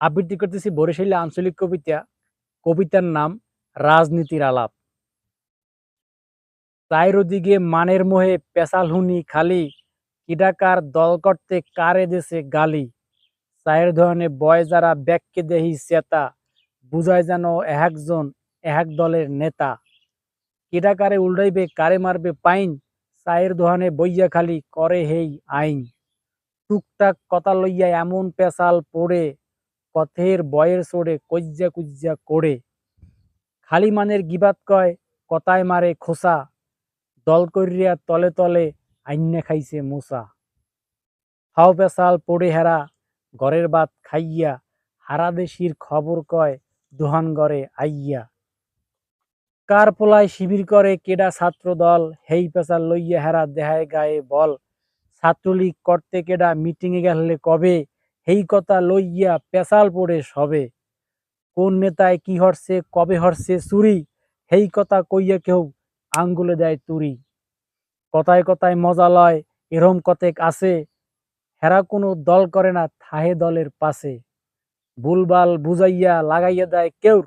আবৃত্তি করতেছি বরিশালী আঞ্চলিক কবিতা, কবিতার নাম রাজনীতির আলাপ। চাইরদিকে মানের মোহে পেশাল হুনি খালি, কিডাকার দল করতে কারে দেশে গালি। চায়ের ধরনে বয় যারা ব্যাগকে দেহি চেতা, বুঝায় যেন একজন এক দলের নেতা। কিডা কারে উল্টাইবে, কারে মারবে পাইন চায়ের দোহানে বইয়া খালি করে হেই আইন। টুকটাক কথা লইয়া এমন পেশাল পড়ে পথের বয়ের সোড়ে কজ্জা কুজ্জা করে। খালি মানের গিবাত কয় কথায় মারে খোসা। দল করিয়া তলে তলে আইন্যা খাইছে মোসা। হাও পেশাল পড়ে হেরা, ঘরের বাত খাইয়া, হারা দেশির খবর কয়, দোহান গড়ে আইয়া। কার পোলায় শিবির করে কেডা ছাত্র দল, হেই পেশাল লইয়া হেরা দেহায় গায়ে বল। ছাত্রলীগ করতে কেডা মিটিংয়ে গেলে কবে হেই কথা লইয়া পেশাল পড়ে সবে কোন নেতায় কি হরছে, কবে হরছে চুরি হেই কথা কইয়া কেউ আঙ্গুলে দেয় তুরি। কথায় কথায় মজা লয়, এরম কতেক আছে, হেরা কোনো দল করে না থাহে দলের পাশে। ভুলবাল বুঝাইয়া লাগাইয়া দেয় কেউ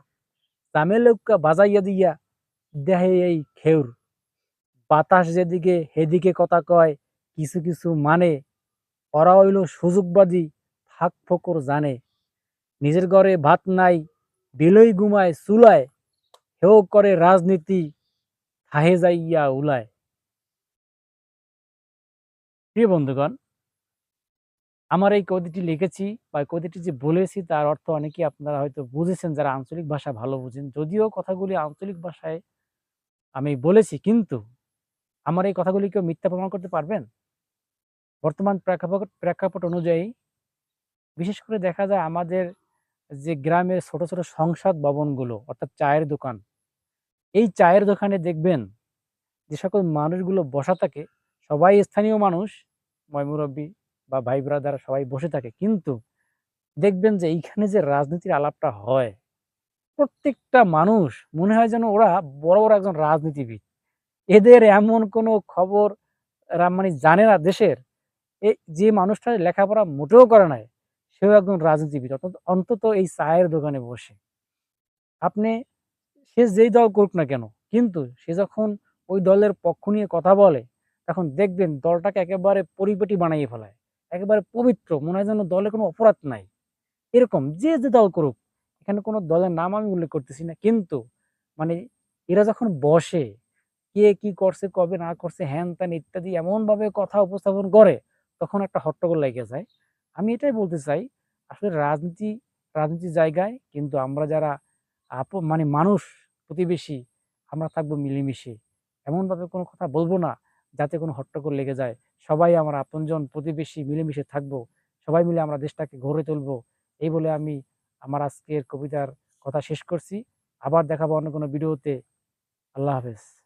তামেলুক্কা বাজাইয়া দিয়া দেহে এই খেউর। বাতাস যেদিকে হেদিকে কথা কয়, কিছু কিছু মানে ওরা হইল সুযোগবাদী ফাঁক ফোকর জানে। নিজের ঘরে ভাত নাই বিলই ঘুমায়, চুলায়। হেও করে রাজনীতি, থাহে যাইয়া উলায়। প্রিয় বন্ধুগণ, আমার এই কবিতাটি লিখেছি বা এই কবিতাটি যে বলেছি তার অর্থ অনেকেই আপনারা হয়তো বুঝেছেন যারা আঞ্চলিক ভাষা ভালো বুঝেন। যদিও কথাগুলি আঞ্চলিক ভাষায় আমি বলেছি, কিন্তু আমার এই কথাগুলি কেউ মিথ্যা প্রমাণ করতে পারবেন? বর্তমান প্রেক্ষাপট প্রেক্ষাপট অনুযায়ী বিশেষ করে দেখা যায় আমাদের যে গ্রামের ছোট ছোট সংসদ ভবনগুলো, অর্থাৎ চায়ের দোকান, এই চায়ের দোকানে দেখবেন যে সকল মানুষগুলো বসা থাকে। সবাই স্থানীয় মানুষ ময়মুরব্বী বা ভাই ব্রাদার সবাই বসে থাকে। কিন্তু দেখবেন যে এইখানে যে রাজনীতির আলাপটা হয়, প্রত্যেকটা মানুষ মনে হয় যেন ওরা বড় বড় একজন রাজনীতিবিদ। এদের এমন কোনো খবর মানে জানে না দেশের। যে মানুষটা লেখাপড়া মোটেও করে নাই। সেও একজন রাজনীতিবিদ অন্তত অন্তত এই চায়ের দোকানে বসে। আপনি, সে যেই দল করুক না কেন, কিন্তু সে যখন ওই দলের পক্ষ নিয়ে কথা বলে, তখন দেখবেন দলটাকে একেবারে পরিপাটি বানাইয়ে ফেলায়। একেবারে পবিত্র, মনে হয় যেন দলে কোনো অপরাধ নাই। এরকম যে যে দল করুক, এখানে কোনো দলের নাম আমি উল্লেখ করতেছি না, কিন্তু মানে এরা যখন বসে, কে কি করছে, কবে না করছে, হ্যান ত্যান ইত্যাদি এমন ভাবে কথা উপস্থাপন করে, তখন একটা হট্টগোল লেগে যায়। আমি এটাই বলতে চাই, আসলে রাজনীতি, রাজনীতির জায়গায় কিন্তু আমরা যারা আপ মানে মানুষ, প্রতিবেশী, আমরা থাকব মিলেমিশে। এমনভাবে কোনো কথা বলব না, যাতে কোনো হট্টগোল লেগে যায়। সবাই আমরা আপনজন, প্রতিবেশী, মিলেমিশে থাকব। সবাই মিলে আমরা দেশটাকে গড়ে তুলবো। এই বলে আমি আমার আজকের কবিতার কথা শেষ করছি। আবার দেখাবো অন্য কোনো ভিডিওতে। আল্লাহ হাফেজ।